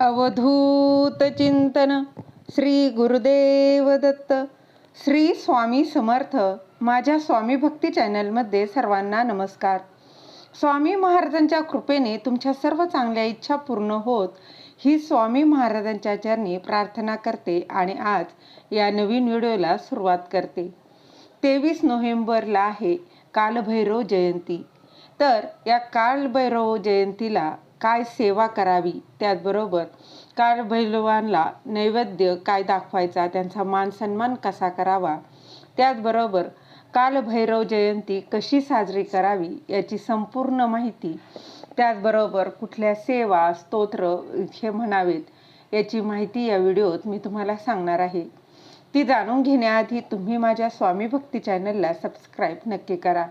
अवधूत चिंतन श्री गुरुदेव दत्त. श्री स्वामी समर्थ माझ्या स्वामी भक्ती चॅनलमध्ये सर्वांना नमस्कार. स्वामी महाराजांच्या कृपेने तुमच्या सर्व चांगल्या इच्छा पूर्ण होत ही स्वामी महाराजांच्या चरणी प्रार्थना करते आणि आज या नवीन व्हिडिओला सुरुवात करते. तेवीस नोव्हेंबरला आहे कालभैरव जयंती. तर या कालभैरव जयंतीला काय सेवा करावी त्याचबरोबर कालभैरवांना नैवेद्य काय दाखवायचा त्यांचा मान सन्मान कसा करावा त्याचबरोबर कालभैरव जयंती कशी साजरी करावी याची संपूर्ण माहिती त्याचबरोबर कुठल्या सेवा स्तोत्र हे म्हणावेत याची माहिती या व्हिडिओत मी तुम्हाला सांगणार आहे. ती जाणून घेण्याआधी तुम्ही माझ्या स्वामी भक्ती चॅनलला सबस्क्राईब नक्की करा.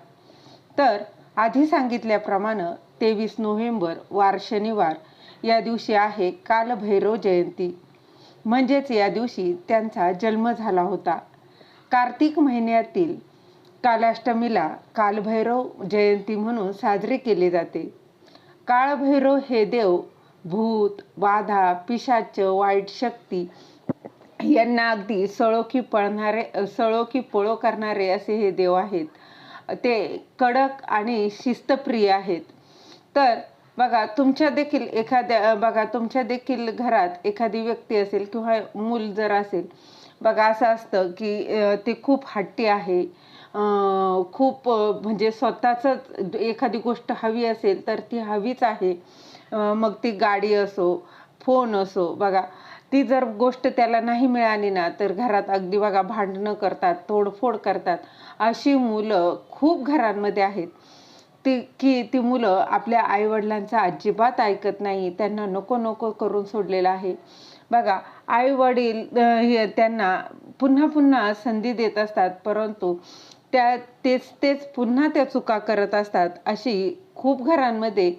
तर आधी सांगितल्याप्रमाणे तेवीस नोव्हेंबर वार शनिवार या दिवशी आहे कालभैरव जयंती. म्हणजेच या दिवशी त्यांचा जन्म झाला होता. कार्तिक महिन्यातील कालाष्टमीला कालभैरव जयंती म्हणून साजरी केले जाते. काळभैरव हे देव भूत बाधा पिशाच वाईट शक्ती यांना अगदी सळोखी पळणारे सळोखी पळो करणारे असे हे देव आहेत. ते कडक आणि शिस्तप्रिय आहेत. तर बघा तुमच्या देखील एखाद्या बघा तुमच्या देखील घरात एखादी व्यक्ती असेल किंवा मूल जर असेल बघा असं असतं की ते खूप हट्टी आहे. खूप म्हणजे स्वतःच एखादी गोष्ट हवी असेल तर ती हवीच आहे. मग ती गाडी असो फोन असो बघा ती जर गोष्ट त्याला नाही मिळाली ना तर घरात अगदी बघा भांडणं करतात तोडफोड करतात. अशी मुलं खूप घरांमध्ये आहेत. ती की ती मुलं आपल्या आईवडिलांचं अजिबात ऐकत नाही त्यांना नको नको करून सोडलेलं आहे. बघा आईवडील हे त्यांना पुन्हा पुन्हा संधी देत असतात परंतु त्या तेच तेच पुन्हा त्या चुका करत असतात अशी खूप घरांमध्ये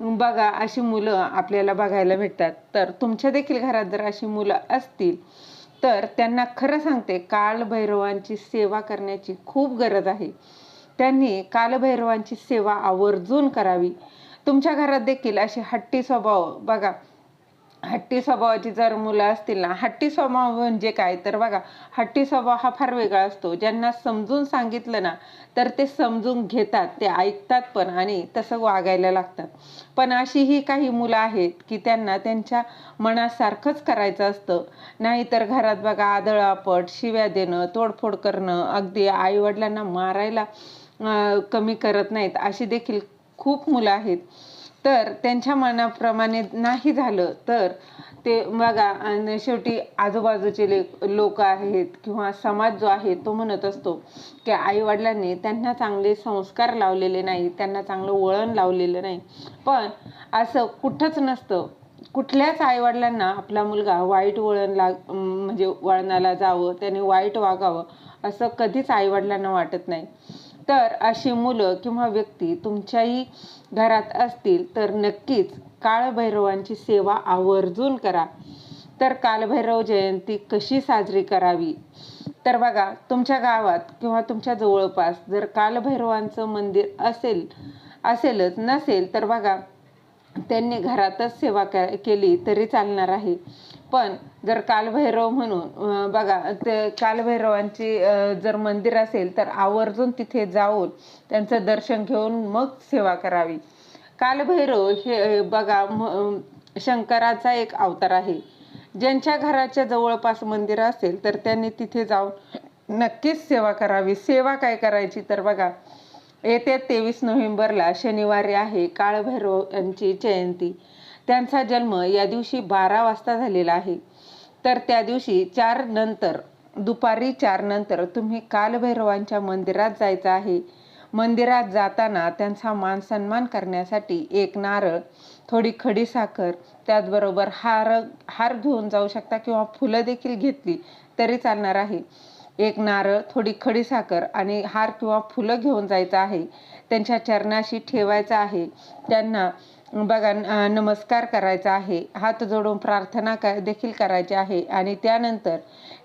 बघा अशी मुलं आपल्याला बघायला भेटतात. तर तुमच्या देखील घरात जर अशी मुलं असतील तर त्यांना खरं सांगते कालभैरवांची सेवा करण्याची खूप गरज आहे. त्यांनी कालभैरवांची सेवा आवर्जून करावी. तुमच्या घरात देखील अशी हट्टी स्वभाव बघा हट्टी स्वभावाची जर मुलं असतील ना हट्टी स्वभाव म्हणजे काय? तर बघा हट्टी स्वभाव हा फार वेगळा असतो. ज्यांना समजून सांगितलं ना तर ते समजून घेतात ते ऐकतात पण आणि तसं वागायला लागतात. पण अशी ही काही मुलं आहेत की त्यांना त्यांच्या मनासारखंच करायचं असतं. नाहीतर घरात बघा आदळापट शिव्या देणं तोडफोड करणं अगदी आईवडिलांना मारायला कमी करत नाहीत. अशी देखील खूप मुलं आहेत. तर त्यांच्या मनाप्रमाणे नाही झालं तर ते बघा आणि शेवटी आजूबाजूचे ले लोक आहेत किंवा समाज जो आहे तो म्हणत असतो की आईवडिलांनी त्यांना चांगले संस्कार लावलेले नाही त्यांना चांगलं वळण लावलेलं नाही. पण असं कुठंच नसतं. कुठल्याच आईवडिलांना आपला मुलगा वाईट वळण लाग म्हणजे वळणाला जावं त्याने वाईट वागावं असं कधीच आईवडिलांना वाटत नाही. तर अशी मुलं किंवा व्यक्ती तुमच्याही घरात असतील तर नक्कीच काळभैरवांची सेवा आवर्जून करा. तर कालभैरव जयंती कशी साजरी करावी? तर बघा तुमच्या गावात किंवा तुमच्या जवळपास जर कालभैरवांचं मंदिर असेल असेलच नसेल तर बघा त्यांनी घरातच सेवा केली तरी चालणार आहे. पण जर कालभैरव म्हणून बघा ते कालभैरवांची जर मंदिर असेल तर आवर्जून तिथे जाऊन त्यांचं दर्शन घेऊन मग सेवा करावी. कालभैरव हे बघा शंकराचा एक अवतार आहे. ज्यांच्या घराच्या जवळपास मंदिर असेल तर त्यांनी तिथे जाऊन नक्कीच सेवा करावी. सेवा काय करायची तर बघा येत्या तेवीस नोव्हेंबरला शनिवारी आहे काळभैरव यांची जयंती. त्यांचा जन्म या दिवशी बारा वाजता झालेला आहे. तर त्या दिवशी चार नंतर दुपारी चार नंतर तुम्ही कालभैरवांच्या मंदिरात जायचं आहे. मंदिरात जाताना त्यांचा मान सन्मान करण्यासाठी एक नारळ थोडी खडी साखर त्याचबरोबर हार हार घेऊन जाऊ शकता किंवा फुलं देखील घेतली तरी चालणार आहे. एक नारळ थोडी खडीसाखर आणि हार किंवा फुलं घेऊन जायचं आहे. त्यांच्या चरणाशी ठेवायचं आहे. त्यांना बघा नमस्कार करायचा आहे. हात जोडून प्रार्थना कर, देखील करायची आहे. आणि त्यानंतर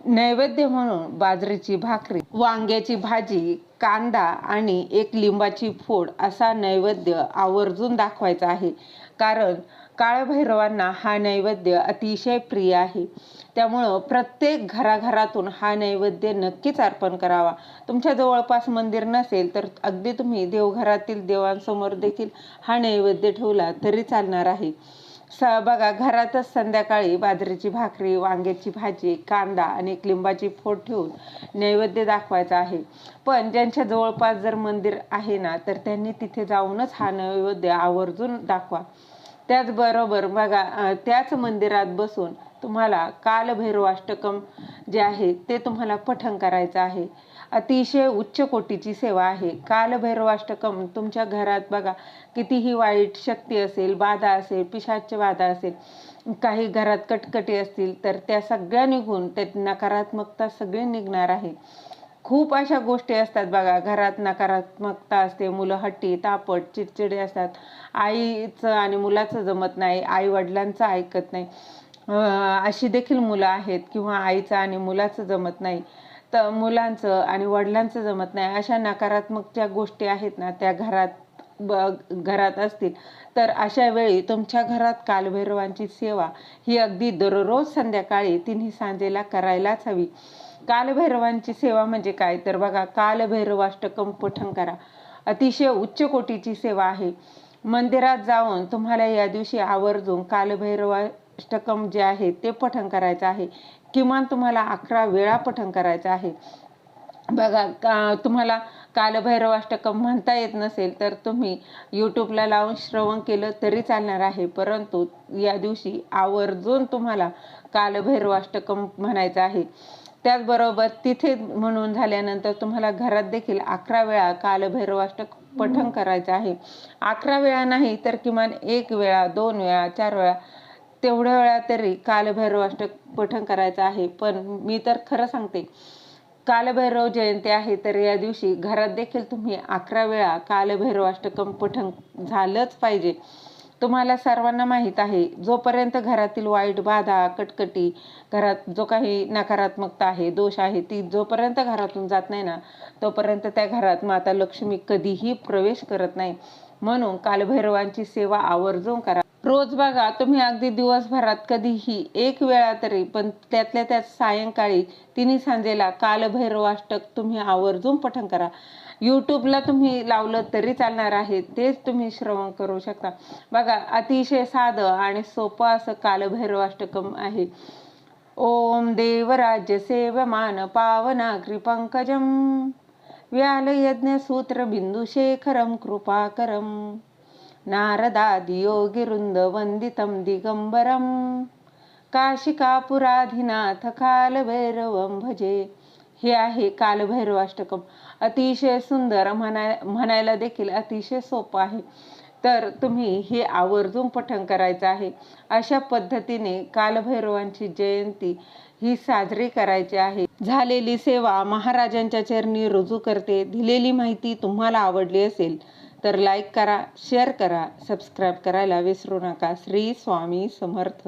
नैवेद्य म्हणून बाजरीची भाकरी वांग्याची भाजी कांदा आणि एक लिंबाची फोड असा नैवेद्य आवर्जून दाखवायचा आहे. कारण काळभैरवांना हा नैवेद्य अतिशय प्रिय आहे. त्यामुळं प्रत्येक घराघरातून हा नैवेद्य नक्कीच अर्पण करावा. तुमच्या जवळपास मंदिर नसेल तर अगदी तुम्ही देवघरातील देवांसमोर देखील हा नैवेद्य ठेवला तरी चालणार आहे. स बघा घरातच संध्याकाळी बाजरीची भाकरी वांग्याची भाजी कांदा आणि एक लिंबाची फोड ठेवून नैवेद्य दाखवायचा आहे. पण ज्यांच्या जवळपास जर मंदिर आहे ना तर त्यांनी तिथे जाऊनच हा नैवेद्य आवर्जून दाखवा. त्याचबरोबर बघा त्याच मंदिरात बसून तुम्हाला कालभैरवाष्टकम जे आहे ते तुम्हाला पठण करायचं आहे. अतिशय उच्च कोटीची सेवा आहे. कालभैरवाष्टकम तुमच्या घरात बघा कितीही वाईट शक्ती असेल बाधा असेल पिशाच्य बाधा असेल काही घरात कटकटी असतील तर त्या सगळ्या निघून त्यात नकारात्मकता सगळी निघणार आहे. खूप अशा गोष्टी असतात बघा. घरात नकारात्मकता असते मुलं हट्टी तापट चिडचिडे असतात. आईचं आणि मुलाचं जमत नाही आई वडिलांचं ऐकत नाही. अशी देखील मुलं आहेत किंवा आईचं आणि मुलाचं जमत नाही. तर मुलांचं आणि वडिलांचं जमत नाही. अशा नकारात्मक ज्या गोष्टी आहेत ना त्या घरात ब घरात असतील. तर अशा वेळी तुमच्या घरात कालभैरवांची सेवा ही अगदी दररोज संध्याकाळी तिन्ही सांजेला करायलाच हवी. कालभैरवांची सेवा म्हणजे काय? तर बघा कालभैरवाष्टकम पठण करा. अतिशय उच्च कोटीची सेवा आहे. मंदिरात जाऊन तुम्हाला या दिवशी आवर्जून कालभैरवाष्टकम जे आहे ते पठण करायचं आहे. किमान तुम्हाला अकरा वेळा पठण करायचं आहे. बघा का तुम्हाला कालभैरवाष्टकम म्हणता येत नसेल तर तुम्ही यूट्यूबला लावून श्रवण केलं तरी चालणार आहे. परंतु या दिवशी आवर्जून तुम्हाला कालभैरवाष्टकम म्हणायचं आहे. त्याचबरोबर तिथे म्हणून झाल्यानंतर तुम्हाला घरात देखील अकरा वेळा कालभैरवाष्टक पठण करायचं आहे. अकरा वेळा नाही तर किमान एक वेळा दोन वेळा चार वेळा तेवढ्या वेळा तरी कालभैरवाष्टक पठण करायचं आहे. पण मी तर खरं सांगते कालभैरव जयंती आहे तर या दिवशी घरात देखील तुम्ही अकरा वेळा कालभैरवाष्टकम पठण झालंच पाहिजे. तुम्हाला सर्वांना माहीत आहे जोपर्यंत घरातील वाईट बाधा कटकटी घरात जो काही नकारात्मकता आहे दोष आहे ती जोपर्यंत घरातून जात नाही ना तोपर्यंत त्या घरात माता लक्ष्मी कधीही प्रवेश करत नाही. म्हणून कालभैरवांची सेवा आवर्जून करा. रोज बघा तुम्ही अगदी दिवसभरात कधीही एक वेळा तरी पण त्यातल्या त्यात सायंकाळी तिन्ही सांजेला कालभैरवाष्टक तुम्ही आवर्जून पठण करा. यूट्यूबला तुम्ही लावलं तरी चालणार आहे. तेच तुम्ही श्रवण करू शकता. बघा अतिशय साधं आणि सोपं असं कालभैरवाष्टकम आहे. ओम देवराज्य सेवमान पावनाग्री पंकजम. व्यालयज्ञसूत्र बिंदुशेखरं कृपाकरं नारदादियोगिवृन्द वन्दितं दिगम्बरं काशिकापुराधिनाथ कालभैरवं भजे. हे आहे कालभैरवाष्टकम. अतिशय सुंदर म्हणाय म्हणायला देखील अतिशय सोपं आहे. तर तुम्ही हे आवर्जून पठण करायचं आहे. अशा पद्धतीने कालभैरवांची जयंती ही साजरी करायची आहे. झालेली सेवा महाराजांच्या चरणी रुजू करते. दिलेली माहिती तुम्हाला आवडली असेल तर लाईक करा शेअर करा सबस्क्राईब करायला विसरू नका. श्री स्वामी समर्थ.